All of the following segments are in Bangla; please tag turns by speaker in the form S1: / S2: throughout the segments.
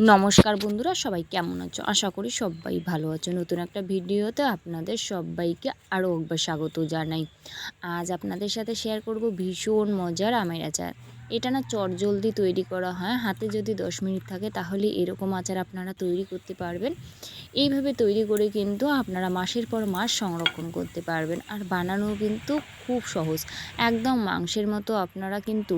S1: নমস্কার বন্ধুরা, সবাই কেমন আছো? আশা করি সবাই ভালো আছো। নতুন একটা ভিডিওতে আপনাদের সবাইকে আরও একবার স্বাগত জানাই। আজ আপনাদের সাথে শেয়ার করব ভীষণ মজার আমের আচার। এটা না চট জলদি তৈরি করা হয়। হাতে যদি দশ মিনিট থাকে তাহলে এরকম আচার আপনারা তৈরি করতে পারবেন। এইভাবে তৈরি করে কিন্তু আপনারা মাসের পর মাস সংরক্ষণ করতে পারবেন। আর বানানো কিন্তু খুব সহজ। একদম মাংসের মতো আপনারা কিন্তু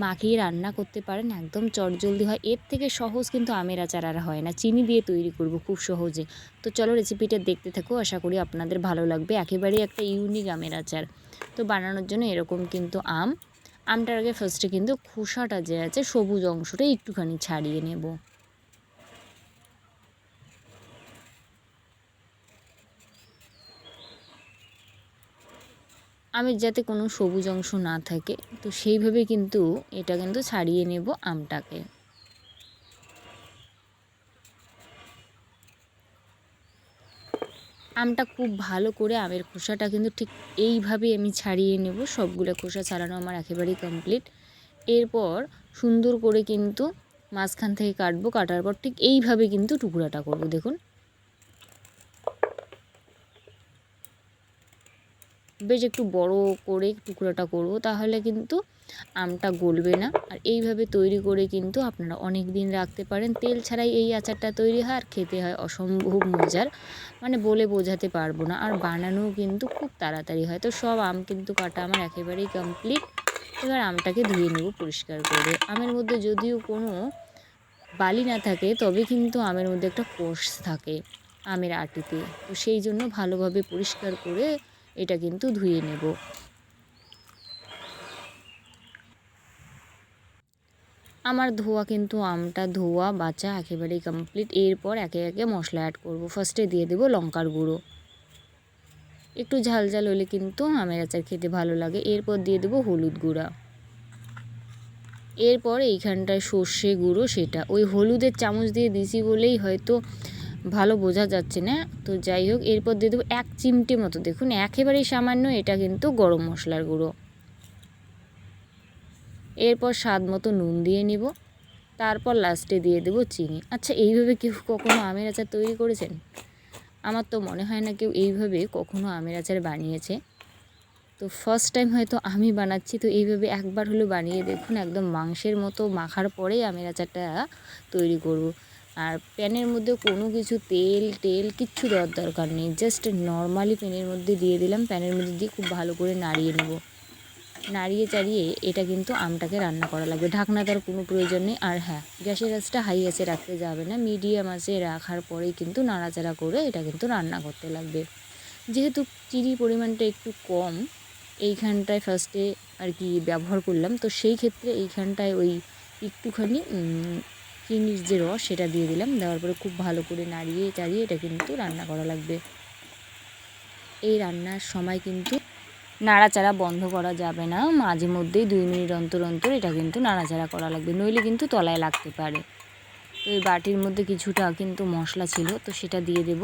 S1: মাখিয়ে রান্না করতে পারেন। একদম চটজলদি হয়। এর থেকে সহজ কিন্তু আমের আচার আর হয় না। চিনি দিয়ে তৈরি করব খুব সহজে। তো চলো রেসিপিটা দেখতে থাকো। আশা করি আপনাদের ভালো লাগবে। একেবারেই একটা ইউনিক আমের আচার। তো বানানোর জন্য এরকম কিন্তু আম আমটার আগে ফার্স্টে কিন্তু খোসাটা যে আছে, সবুজ অংশটা একটুখানি ছাড়িয়ে নেব। আমের যাতে কোনো সবুজ অংশ না থাকে, তো সেইভাবে কিন্তু এটা কিন্তু ছাড়িয়ে নেব আমটাকে। আমটা খুব ভালো করে আমের খোসাটা কিন্তু ঠিক এইভাবেই আমি ছাড়িয়ে নেব। সবগুলো খোসা ছাড়ানো আমার একেবারেই কমপ্লিট এরপর সুন্দর করে কিন্তু মাঝখান থেকে কাটবো। কাটার পর ঠিক এইভাবে কিন্তু টুকরাটা করব। দেখুন বেশ একটু বড় করে টুকরোটা করব, তাহলে কিন্তু আমটা গলবে না। আর এইভাবে তৈরি করে কিন্তু আপনারা অনেক দিন রাখতে পারেন। তেল ছাড়াই এই আচারটা তৈরি হয়, আর খেতে হয় অসম্ভব মজার। মানে বলে বোঝাতে পারব না, আর বানানোও কিন্তু খুব তাড়াতাড়ি হয়। তো সব আম কিন্তু কাটা আমার একেবারেই কমপ্লিট এবার আমটাকে ধুয়ে নেব পরিষ্কার করে। আমের মধ্যে যদিও কোনো বালি না থাকে, তবে কিন্তু আমের মধ্যে একটা কোষ থাকে আমের আটিতে। তো সেই জন্য ভালোভাবে পরিষ্কার করে এটা কিন্তু ধুয়ে নেব। আমার ধোয়া কিন্তু আমটা ধোয়া, বাচা, একেবারেই কমপ্লিট এরপর একে একে মশলা অ্যাড করব। ফার্স্টে দিয়ে দেবো লঙ্কার গুঁড়ো। একটু ঝাল ঝাল হলে কিন্তু আমের আচার খেতে ভালো লাগে। এরপর দিয়ে দেবো হলুদ গুঁড়া। এরপর এইখানটায় সর্ষে গুঁড়ো, সেটা। ওই হলুদের চামচ দিয়ে দিছি বলেই হয়তো ভালো বোঝা যাচ্ছে না। তো যাই হোক, এরপর দিয়ে দেবো এক চিমটে মতো। দেখুন, একেবারেই সামান্য, এটা কিন্তু গরম মশলার গুঁড়ো। এরপর স্বাদ মতো নুন দিয়ে নিব। তারপর লাস্টে দিয়ে দেবো চিনি। আচ্ছা এইভাবে কেউ কখনো আমের আচার তৈরি করেছেন? আমার তো মনে হয় না কেউ এইভাবে কখনো আমের আচার বানিয়েছে। তো ফার্স্ট টাইম হয়তো আমি বানাচ্ছি, তো এইভাবে একবার হলো বানিয়ে দেখুন, একদম মাংসের মতো মাখার পরেই আমের আচারটা তৈরি করব। আর প্যানের মধ্যে কোনো কিছু তেল, টেল, কিচ্ছু দেওয়ার দরকার নেই। জাস্ট নর্মালি প্যানের মধ্যে দিয়ে দিলাম। প্যানের মধ্যে দিয়ে খুব ভালো করে নাড়িয়ে নেব। নাড়িয়ে চাড়িয়ে এটা কিন্তু আমটাকে রান্না করা লাগবে। ঢাকনা তার কোনো প্রয়োজন নেই। আর হ্যাঁ গ্যাসের আঁচটা হাই আছে, রাখতে যাবে না। মিডিয়াম আছে রাখার পরেই কিন্তু নাড়াচাড়া করে এটা কিন্তু রান্না করতে লাগবে। যেহেতু চিনি পরিমাণটা একটু কম, এইখানটায় ফার্স্টে আর কি ব্যবহার করলাম। তো সেই ক্ষেত্রে এইখানটায় ওই একটুখানি চিনির যে রস, সেটা দিয়ে দিলাম। দেওয়ার পরে খুব ভালো করে নাড়িয়ে চাড়িয়ে এটা কিন্তু রান্না করা লাগবে। এই রান্নার সময় কিন্তু নাড়াচাড়া বন্ধ করা যাবে না। মাঝে মধ্যেই দুই মিনিট অন্তর অন্তর এটা কিন্তু নাড়াচাড়া করা লাগবে। নইলে কিন্তু তলায় লাগতে পারে। তো এই বাটির মধ্যে কিছুটা কিন্তু মশলা ছিল, তো সেটা দিয়ে দেব।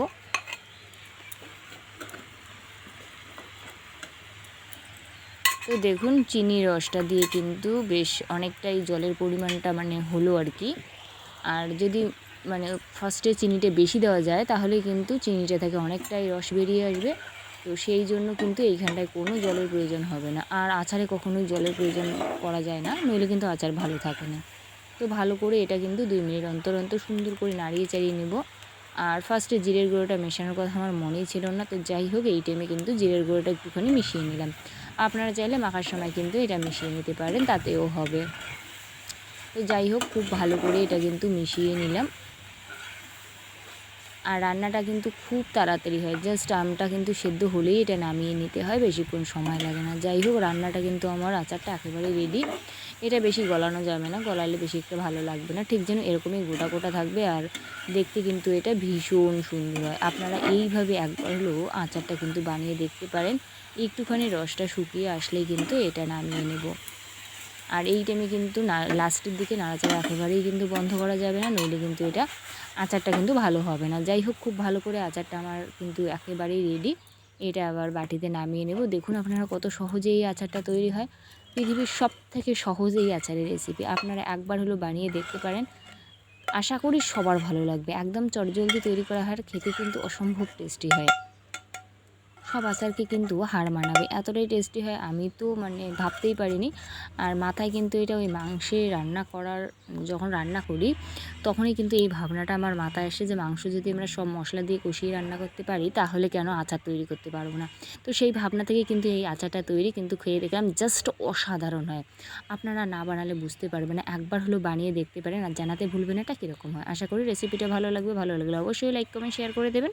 S1: তো দেখুন চিনি রসটা দিয়ে কিন্তু বেশ অনেকটাই জলের পরিমাণটা মানে হলো আর কি। আর যদি মানে ফার্স্টে চিনিটা বেশি দেওয়া যায়, তাহলে কিন্তু চিনিটা থেকে অনেকটাই রস বেরিয়ে আসবে। তো সেই জন্য কিন্তু এইখানটায় কোনো জলের প্রয়োজন হবে না। আর আচারে কখনোই জলের প্রয়োজন করা যায় না, নইলে কিন্তু আচার ভালো থাকে না। তো ভালো করে এটা কিন্তু দুই মিনিট অন্তর অন্তর সুন্দর করে নাড়িয়ে চাড়িয়ে নেব। আর ফার্স্টে জিরের গুঁড়োটা মেশানোর কথা আমার মনেই ছিল না, তো যাই হোক এই টাইমে কিন্তু জিরের গুঁড়োটা একটুখানি মিশিয়ে নিলাম। আপনারা চাইলে মাখার সময় কিন্তু এটা মিশিয়ে নিতে পারেন, তাতেও হবে। তো যাই হোক, খুব ভালো করে এটা কিন্তু মিশিয়ে নিলাম। আর রান্নাটা কিন্তু খুব তাড়াতাড়ি হয়, জাস্ট আমটা কিন্তু সেদ্ধ হলেই এটা নামিয়ে নিতে হয়, বেশিক্ষণ সময় লাগে না। যাই হোক, রান্নাটা কিন্তু আমার আচারটা একেবারে রেডি এটা বেশি গলানো যাবে না, গলালে বেশি একটা ভালো লাগবে না, ঠিক যেন এরকমই গোটা গোটা থাকবে। আর দেখতে কিন্তু এটা ভীষণ সুন্দর হয়। আপনারা এইভাবে একবার হলেও আচারটা কিন্তু বানিয়ে দেখতে পারেন। একটুখানি রসটা শুকিয়ে আসলেই কিন্তু এটা নামিয়ে নেব। আর এই টাইমে কিন্তু না লাস্টের দিকে নাড়াচাড়া একেবারেই কিন্তু বন্ধ করা যাবে না, নইলে কিন্তু এটা আচারটা কিন্তু ভালো হবে না। যাই হোক, খুব ভালো করে আচারটা আমার কিন্তু একেবারেই রেডি এটা আবার বাটিতে নামিয়ে নেব। দেখুন আপনারা কত সহজে এই আচারটা তৈরি হয়। পৃথিবীর সব থেকে সহজ এই আচারের রেসিপি আপনারা একবার হলো বানিয়ে দেখতে পারেন। আশা করি সবার ভালো লাগবে। একদম চটজলদি তৈরি করা হয় খেতে কিন্তু অসম্ভব টেস্টি হয়। সব আচারকে কিন্তু হার মানাবে। এতটাই টেস্টি হয়, আমি তো মানে ভাবতেই পারিনি। আর মাথায় কিন্তু এটা ওই মাংসে রান্না করার, যখন রান্না করি, তখনই কিন্তু এই ভাবনাটা আমার মাথায় আসে যে মাংস যদি আমরা সব মশলা দিয়ে কষিয়ে রান্না করতে পারি, তাহলে কেন আচার তৈরি করতে পারব না? তো সেই ভাবনা থেকে কিন্তু এই আচারটা তৈরি কিন্তু খেয়ে দেখলাম জাস্ট অসাধারণ হয়। আপনারা না বানালে বুঝতে পারবেন না, একবার হলো বানিয়ে দেখতে পারেন আর জানাতে ভুলবেন এটা কীরকম হয়? আশা করি রেসিপিটা ভালো লাগবে, ভালো লাগলে অবশ্যই লাইক কমেন্ট শেয়ার করে দেবেন।